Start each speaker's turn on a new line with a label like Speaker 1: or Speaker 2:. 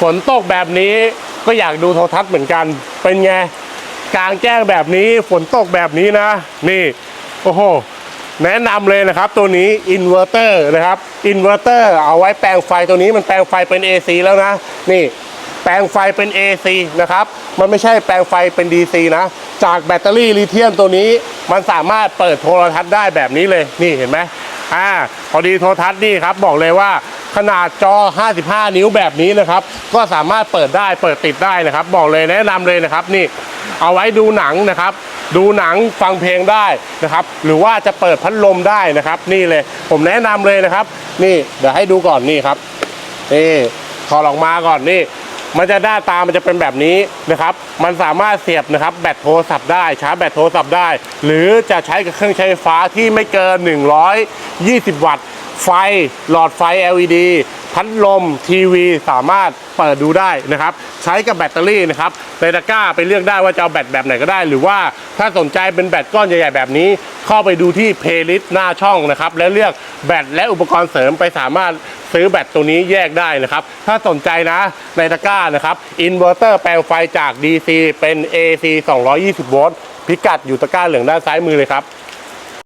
Speaker 1: ฝนตกแบบนี้ก็อยากดูโทรทัศน์เหมือนกัน เป็นไงกลางแจ้งแบบนี้ฝนตกแบบนี้นะ นี่ โอ้โห แนะนำเลยนะครับ ตัวนี้อินเวอร์เตอร์นะครับอินเวอร์เตอร์เอาไว้แปลงไฟตัวนี้มันแปลงไฟเป็น AC แล้วนะ นี่ แปลงไฟเป็น AC นะครับ มันไม่ใช่แปลงไฟเป็น DC นะ จากแบตเตอรี่ลิเธียมตัวนี้ มันสามารถเปิดโทรทัศน์ได้แบบนี้เลย นี่เห็นไหมอ่าพอดีโทรทัศน์นี่ครับบอกเลยว่า ขนาดจอ 55 นิ้วแบบนี้นะครับ ก็สามารถเปิดได้เปิดติดได้นะครับ บอกเลยแนะนำเลยนะครับนี่ เอาไว้ดูหนังนะครับ ดูหนังฟังเพลงได้นะครับ หรือว่าจะเปิดพัดลมได้นะครับ นี่เลย ผมแนะนำเลยนะครับ นี่เดี๋ยวให้ดูก่อนนี่ครับนี่ถอดออกมาก่อนนี่ มันจะหน้าตามันจะเป็นแบบนี้นะครับ มันสามารถเสียบนะครับแบตโทรศัพท์ได้ชาร์จแบตโทรศัพท์ได้ หรือจะใช้กับเครื่องใช้ไฟฟ้าที่ไม่เกิน 120 วัตต์ ไฟหลอดไฟ LED พัดลมทีวีสามารถเปิดดูได้นะครับ ใช้กับแบตเตอรี่นะครับในตะกร้าไปเลือกได้ว่าจะเอาแบตแบบไหนก็ได้ หรือว่าถ้าสนใจเป็นแบตก้อนใหญ่ๆแบบนี้ เข้าไปดูที่เพลย์ลิสต์หน้าช่องนะครับ แล้วเลือกแบตและอุปกรณ์เสริมไปสามารถซื้อแบตตัวนี้แยกได้นะครับ ถ้าสนใจนะในตะกร้านะครับอินเวอร์เตอร์แปลงไฟจาก DC เป็น AC 220 โวลต์พิกัดอยู่ตะกร้าเหลืองด้านซ้ายมือเลยครับ